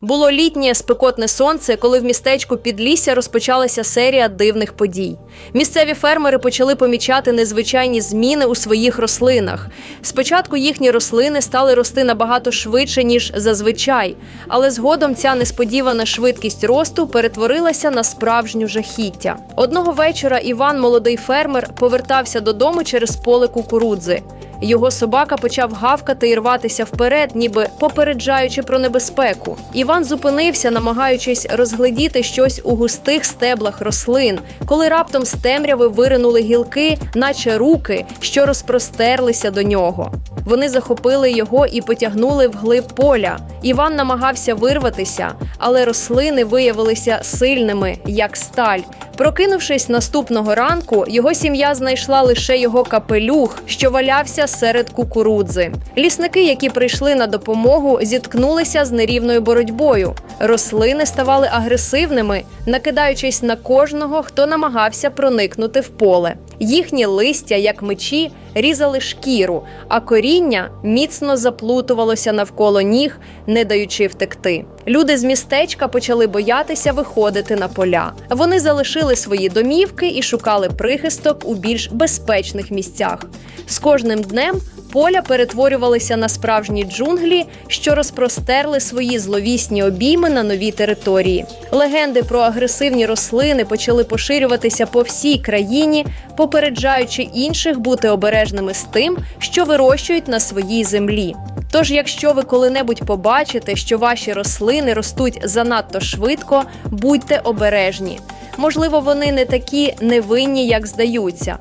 Було літнє спекотне сонце, коли в містечку Підлісся розпочалася серія дивних подій. Місцеві фермери почали помічати незвичайні зміни у своїх рослинах. Спочатку їхні рослини стали рости набагато швидше ніж зазвичай, але згодом ця несподівана швидкість росту перетворилася на справжню жахіття. Одного вечора Іван, молодий фермер, повертався додому через поле кукурудзи. Його собака почав гавкати і рватися вперед, ніби попереджаючи про небезпеку. Іван зупинився, намагаючись розгледіти щось у густих стеблах рослин, коли раптом з темряви виринули гілки, наче руки, що розпростерлися до нього. Вони захопили його і потягнули вглиб поля. Іван намагався вирватися, але рослини виявилися сильними, як сталь. Прокинувшись наступного ранку, його сім'я знайшла лише його капелюх, що валявся серед кукурудзи. Лісники, які прийшли на допомогу, зіткнулися з нерівною боротьбою. Рослини ставали агресивними, накидаючись на кожного, хто намагався проникнути в поле. Їхні листя, як мечі, різали шкіру, а коріння міцно заплутувалося навколо ніг, не даючи втекти. Люди з містечка почали боятися виходити на поля. Вони залишили свої домівки і шукали прихисток у більш безпечних місцях. З кожним днем поля перетворювалися на справжні джунглі, що розпростерли свої зловісні обійми на нові території. Легенди про агресивні рослини почали поширюватися по всій країні, попереджаючи інших бути обережними з тим, що вирощують на своїй землі. Тож, якщо ви коли-небудь побачите, що ваші рослини ростуть занадто швидко, будьте обережні. Можливо, вони не такі невинні, як здаються.